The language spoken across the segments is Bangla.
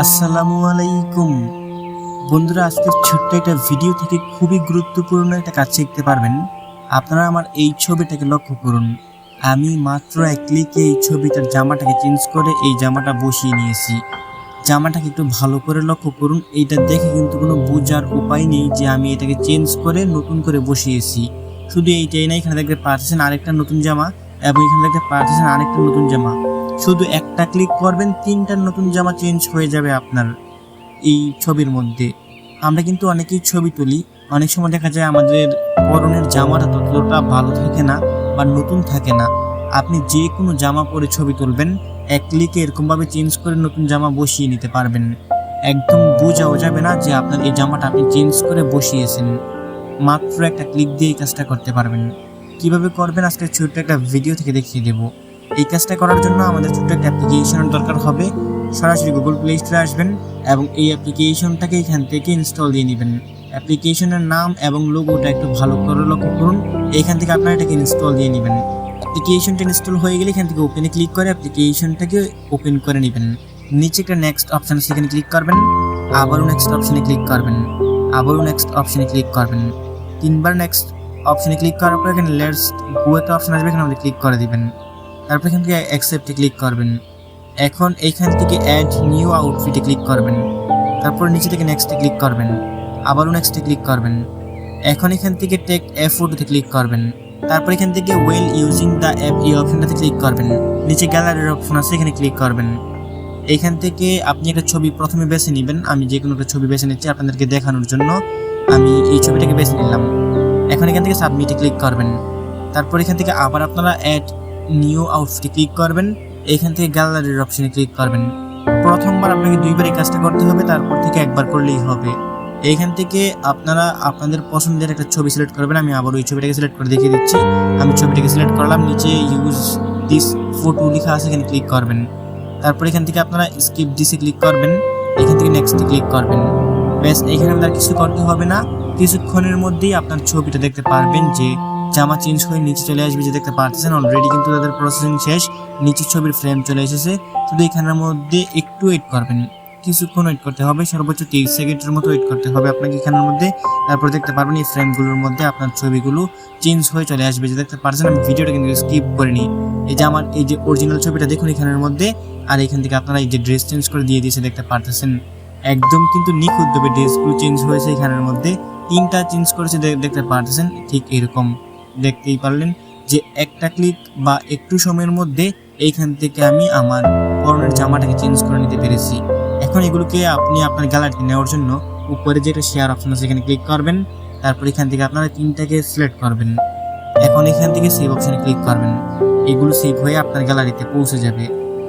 আসসালামু আলাইকুম। বন্ধুরা আজকের ছোট্ট একটা ভিডিও থেকে খুবই গুরুত্বপূর্ণ একটা কাজ শিখতে পারবেন। আপনারা আমার এই ছবিটাকে লক্ষ্য করুন। আমি মাত্র এক ক্লিকে এই ছবিটার জামাটাকে চেঞ্জ করে এই জামাটা বসিয়ে নিয়েছি। জামাটাকে একটু ভালো করে লক্ষ্য করুন। এইটা দেখে কিন্তু কোনো বোঝার উপায় নেই যে আমি এটাকে চেঞ্জ করে নতুন করে বসিয়েছি। শুধু এইটাই না, এখানে দেখতে পাচ্ছেন আরেকটা নতুন জামা এবং এখানে দেখতে পাচ্ছেন আরেকটা নতুন জামা। শুধু একটা ক্লিক করবেন, তিনটা নতুন জামা চেঞ্জ হয়ে যাবে আপনার এই ছবির মধ্যে। আমরা কিন্তু অনেকেই ছবি তুলি। অনেক সময় দেখা যায় আমাদের পরনের জামাটা ততটা ভালো থাকে না বা নতুন থাকে না। আপনি যে কোনো জামা পরে ছবি তুলবেন, এক ক্লিকে এরকমভাবে চেঞ্জ করে নতুন জামা বসিয়ে নিতে পারবেন। একদম বোঝাও যাবে না যে আপনার এই জামাটা আপনি চেঞ্জ করে বসিয়েছেন। মাত্র একটা ক্লিক দিয়ে এই কাজটা করতে পারবেন। কীভাবে করবেন? আজকে ছোট্ট একটা ভিডিও থেকে দেখিয়ে দেবো। এই কাজটা করার জন্য আমাদের ছোট্ট একটা অ্যাপ্লিকেশনের দরকার হবে। সরাসরি গুগল প্লে স্টোরে আসবেন এবং এই অ্যাপ্লিকেশনটাকে এখান থেকে ইনস্টল দিয়ে নেবেন। অ্যাপ্লিকেশনের নাম এবং লোগোটা একটু ভালো করে লক্ষ্য করুন। এখান থেকে আপনারা এটাকে ইনস্টল দিয়ে নেবেন। অ্যাপ্লিকেশনটা ইনস্টল হয়ে গেলে এখান থেকে ওপেনে ক্লিক করে অ্যাপ্লিকেশনটাকে ওপেন করে নেবেন। নিচে একটা নেক্সট অপশান সেখানে ক্লিক করবেন। আবারও নেক্সট অপশানে ক্লিক করবেন। আবারও নেক্সট অপশানে ক্লিক করবেন। তিনবার নেক্সট অপশানে ক্লিক করার পর এখানে লেটস গো একটা অপশান আসবে, এখানে আপনি ক্লিক করে দিবেন। তারপর এখান থেকে অ্যাকসেপ্টে ক্লিক করবেন। এখন এইখান থেকে অ্যাড নিউ আউটফিটে ক্লিক করবেন। তারপর নিচে থেকে নেক্সটে ক্লিক করবেন। আবারও নেক্সটে ক্লিক করবেন। এখন এখান থেকে টেক এ ফটোতে ক্লিক করবেন। তারপর এখান থেকে ওয়েল ইউজিং দ্য অ্যাপ এই অপশনটাতে ক্লিক করবেন। নিচে গ্যালারির অপশন আছে, এখানে ক্লিক করবেন। এইখান থেকে আপনি একটা ছবি প্রথমে বেছে নেবেন। আমি যে কোনো একটা ছবি বেছে নিচ্ছি আপনাদেরকে দেখানোর জন্য। আমি এই ছবিটাকে বেছে নিলাম। এখন এখান থেকে সাবমিটে ক্লিক করবেন। তারপর এখান থেকে আবার আপনারা অ্যাড নিউ আউটফিটে ক্লিক করবেন। এখান থেকে গ্যালারির অপশনে ক্লিক করবেন। প্রথমবার আপনাকে দুইবার এই কাজটা করতে হবে, তারপর থেকে একবার করলেই হবে। এইখান থেকে আপনারা আপনাদের পছন্দের একটা ছবি সিলেক্ট করবেন। আমি আবার ওই ছবিটাকে সিলেক্ট করে দেখিয়ে দিচ্ছি। আমি ছবিটাকে সিলেক্ট করলাম, নিচে ইউজ দিস ফটো লেখা আছে, এখানে ক্লিক করবেন। তারপর এখান থেকে আপনারা স্কিপ দিসে ক্লিক করবেন। এখান থেকে নেক্সটে ক্লিক করবেন। ব্যাস, এখানে আপনার কিছু করতে হবে না। কিছুক্ষণের মধ্যেই আপনার ছবিটা দেখতে পারবেন যে জামা চেঞ্জ হয়ে নিচে চলে আসবে যে দেখতে পারতেছেন অলরেডি কিন্তু তাদের প্রসেসিং শেষ, নিচের ছবির ফ্রেম চলে এসেছে। শুধু এখানের মধ্যে একটু ওয়েট করবেন, কিছুক্ষণ ওয়েট করতে হবে, সর্বোচ্চ তিরিশ সেকেন্ডের মতো ওয়েট করতে হবে আপনাকে এখানের মধ্যে। তারপর দেখতে পারবেন এই ফ্রেমগুলোর মধ্যে আপনার ছবিগুলো চেঞ্জ হয়ে চলে আসবে যে দেখতে পারছেন আমি ভিডিওটা কিন্তু স্কিপ করিনি। এই যে আমার, এই যে অরিজিনাল ছবিটা দেখুন এখানের মধ্যে, আর এখান থেকে আপনারা এই যে ড্রেস চেঞ্জ করে দিয়ে দিয়েছে, দেখতে পারতেছেন। একদম কিন্তু নিখুঁতভাবে ড্রেসগুলো চেঞ্জ হয়েছে এখানের মধ্যে, তিনটা চেঞ্জ করেছে দেখতে পারতেছেন, ঠিক এরকম। দেখতেই পারলেন যে একটা ক্লিক বা একটু সময়ের মধ্যে এইখান থেকে আমি আমার পরনের জামাটাকে চেঞ্জ করে নিতে পেরেছি। এখন এগুলোকে আপনি আপনার গ্যালারিতে নেওয়ার জন্য উপরে যেটা শেয়ার অপশন আছে এখানে ক্লিক করবেন, তারপর এখান থেকে আপনারা তিনটাকে সিলেক্ট করবেন। এখন এখান থেকে সেভ অপশনে ক্লিক করবেন। এগুলো সেভ হয়ে আপনার গ্যালারিতে পৌঁছে যাবে।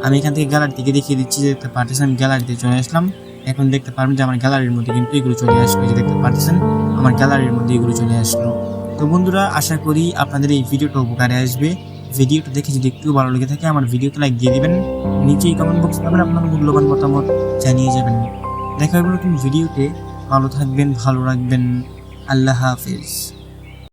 আমি এখান থেকে গ্যালারি থেকে দেখিয়ে দিচ্ছি যে দেখতে পারতেছেন, আমি গ্যালারিতে চলে আসলাম। এখন দেখতে পারবেন যে আমার গ্যালারির মধ্যে কিন্তু এগুলো চলে আসবে যে দেখতে পারতেছেন, আমার গ্যালারির মধ্যে এগুলো চলে আসলো। তো বন্ধুরা, আশা করি আপনাদের এই ভিডিওটা উপকারে আসবে। ভিডিওটা দেখে যদি একটু ভালো লেগে থাকে, আমার ভিডিওতে লাইক দিয়ে দেবেন। নিচেই কমেন্ট বক্সে পাবেন, আপনার মূল্যবান মতামত জানিয়ে যাবেন। দেখা হবে নতুন ভিডিওতে। ভালো থাকবেন, ভালো রাখবেন। আল্লাহ হাফিজ।